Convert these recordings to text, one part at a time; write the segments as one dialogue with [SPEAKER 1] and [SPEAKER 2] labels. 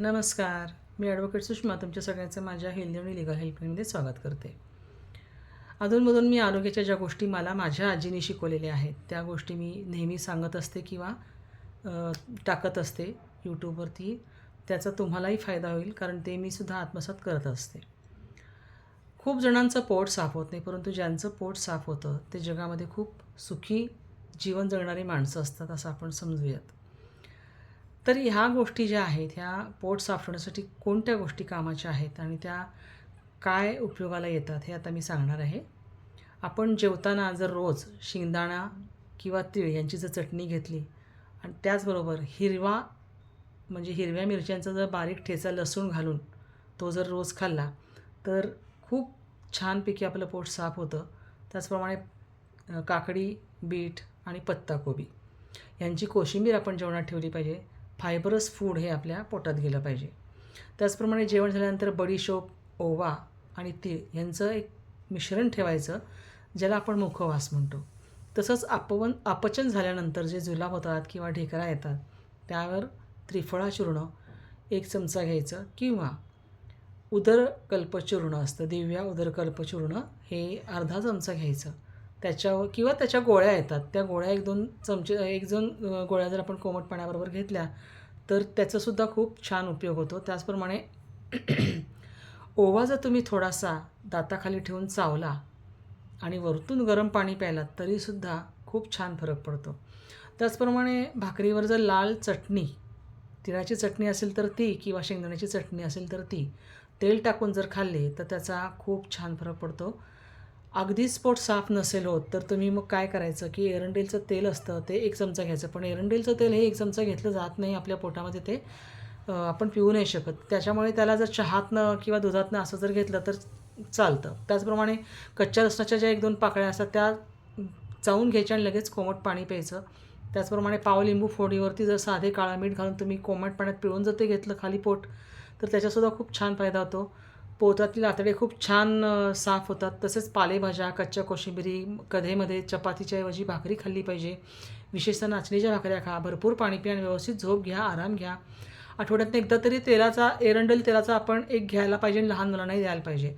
[SPEAKER 1] नमस्कार. मी ॲडव्होकेट सुषमा तुमच्या सगळ्यांचं माझ्या हेल्दी आणि लिगल हेल्पलाईनमध्ये स्वागत करते. अधूनमधून मी आरोग्याच्या ज्या गोष्टी मला माझ्या आजीने शिकवलेल्या आहेत त्या गोष्टी मी नेहमी सांगत असते किंवा टाकत असते यूट्यूबवरती त्याचा तुम्हालाही फायदा होईल कारण ते मी सुद्धा आत्मसात करत असते. खूप जणांचं पोट साफ होत नाही परंतु ज्यांचं पोट साफ होतं ते जगामध्ये खूप सुखी जीवन जगणारी माणसं असतात असं आपण समजूयात. तर ह्या गोष्टी ज्या आहेत ह्या पोट साफ ठेवण्यासाठी कोणत्या गोष्टी कामाच्या आहेत आणि त्या काय उपयोगाला येतात हे आता मी सांगणार आहे. आपण जेवताना जर रोज शेंगदाणा किंवा तीळ यांची जर चटणी घेतली आणि त्याचबरोबर हिरवा म्हणजे हिरव्या मिरच्यांचा जर बारीक ठेचा लसूण घालून तो जर रोज खाल्ला तर खूप छानपैकी आपलं पोट साफ होतं. त्याचप्रमाणे काकडी बीट आणि पत्ताकोबी यांची कोशिंबीर आपण जेवणात ठेवली पाहिजे. फायबरस फूड हे आपल्या पोटात गेलं पाहिजे. त्याचप्रमाणे जेवण झाल्यानंतर बडीशोप ओवा आणि तीळ यांचं एक मिश्रण ठेवायचं ज्याला आपण मुखवास म्हणतो. तसंच अपवन अपचन झाल्यानंतर जे जुलाब होतात किंवा ढेकरा येतात त्यावर त्रिफळा चूर्ण एक चमचा घ्यायचं किंवा उदरकल्पचूर्ण असतं दिव्या उदरकल्पचूर्ण हे अर्धा चमचा घ्यायचं. त्याच्यावर किंवा त्याच्या गोळ्या येतात. त्या गोळ्या एक दोन चमचे एक दोन गोळ्या जर आपण कोमट पाण्याबरोबर घेतल्या तर त्याचासुद्धा खूप छान उपयोग होतो. त्याचप्रमाणे ओवा जर तुम्ही थोडासा दाताखाली ठेवून चावला आणि वरतून गरम पाणी प्यायलात तरीसुद्धा खूप छान फरक पडतो. त्याचप्रमाणे भाकरीवर जर लाल चटणी तिळाची चटणी असेल तर ती किंवा शेंगदाण्याची चटणी असेल तर ती तेल टाकून जर खाल्ली तर त्याचा खूप छान फरक पडतो. अगदीच पोट साफ नसेल होत तर तुम्ही मग काय करायचं की एरंडेलचं तेल असतं ते एक चमचा घ्यायचं. पण एरंडेलचं तेल हे एक चमचा घेतलं जात नाही आपल्या पोटामध्ये ते आपण पिऊ नाही शकत. त्याच्यामुळे त्याला जर चहातनं किंवा दुधातनं असं जर घेतलं तर चालतं. त्याचप्रमाणे कच्च्या लसणाच्या ज्या एक दोन पाकळ्या असतात त्या चावून घ्यायच्या आणि लगेच कोमट पाणी प्यायचं. त्याचप्रमाणे पाव लिंबू फोडीवरती जर साधे काळा मीठ घालून तुम्ही कोमट पाण्यात पिळून जर ते घेतलं खाली पोट तर त्याच्यासुद्धा खूप छान फायदा होतो. पोटातील आतडे खूप छान साफ होतात. तसेच पालेभाज्या कच्च्या कोशिंबिरी कधेमध्ये चपातीच्या ऐवजी भाकरी खाल्ली पाहिजे. विशेषतः नाचणीच्या भाकऱ्या खा. भरपूर पाणी प्या आणि व्यवस्थित झोप घ्या आराम घ्या. आठवड्यातनं एकदा तरी तेलाचा एरंडल तेलाचा आपण एक घ्यायला पाहिजे आणि लहान मुलांनाही द्यायला पाहिजे.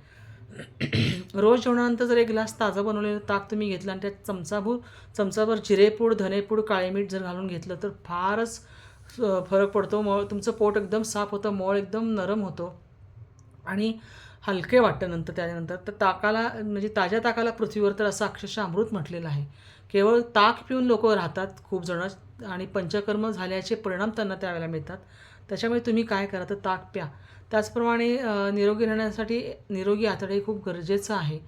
[SPEAKER 1] रोज जेवणानंतर जर एक ग्लास ताजं बनवलेलं ताक तुम्ही घेतलं आणि त्यात चमचाभूर चमचाभर जिरेपूड धनेपूड काळे मीठ जर घालून घेतलं तर फारच फरक पडतो. मळ तुमचं पोट एकदम साफ होतं मळ एकदम नरम होतो. आणि हलके वाटतं नंतर त्याच्यानंतर. तर ताकाला म्हणजे ताज्या ताकाला पृथ्वीवर तर असं अक्षरशः अमृत म्हटलेलं आहे. केवळ ताक पिऊन लोक राहतात खूप जणं आणि पंचकर्म झाल्याचे परिणाम त्यांना त्यावेळेला मिळतात. त्याच्यामुळे तुम्ही काय करा तर ताक प्या. त्याचप्रमाणे निरोगी राहण्यासाठी निरोगी आतडे खूप गरजेचं आहे.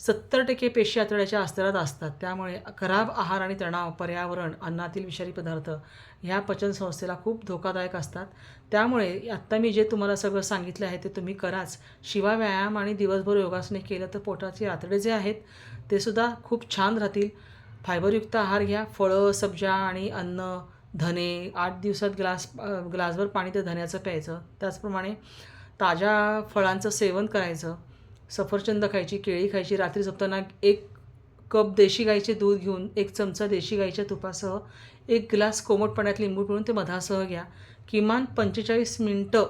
[SPEAKER 1] सत्तर टक्के पेशी आतड्याच्या अस्तरात असतात. त्यामुळे खराब आहार आणि तणाव पर्यावरण अन्नातील विषारी पदार्थ ह्या पचनसंस्थेला खूप धोकादायक असतात. त्यामुळे आत्ता मी जे तुम्हाला सगळं सांगितलं आहे ते तुम्ही कराच. शिवाय व्यायाम आणि दिवसभर योगासने केलं तर पोटाचे आतडे जे आहेत ते सुद्धा खूप छान राहतील. फायबरयुक्त आहार घ्या. फळं सब्जा आणि अन्न धने आठ दिवसात ग्लास ग्लासभर पाणी ते धन्याचं प्यायचं. त्याचप्रमाणे ताज्या फळांचं सेवन करायचं. सफरचंद खायची केळी खायची रात्री झोपताना एक कप देशी गाईचे दूध घेऊन एक चमचा देशी गाईच्या तुपासह एक ग्लास कोमट पाण्यात लिंबू पिळून ते मधासह घ्या. किमान पंचेचाळीस मिनटं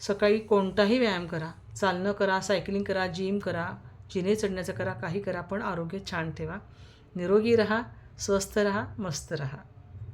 [SPEAKER 1] सकाळी कोणताही व्यायाम करा. चालणं करा सायकलिंग करा जिम करा जिने चढण्याचं करा काही करा पण आरोग्य छान ठेवा. निरोगी रहा स्वस्थ रहा मस्त रहा.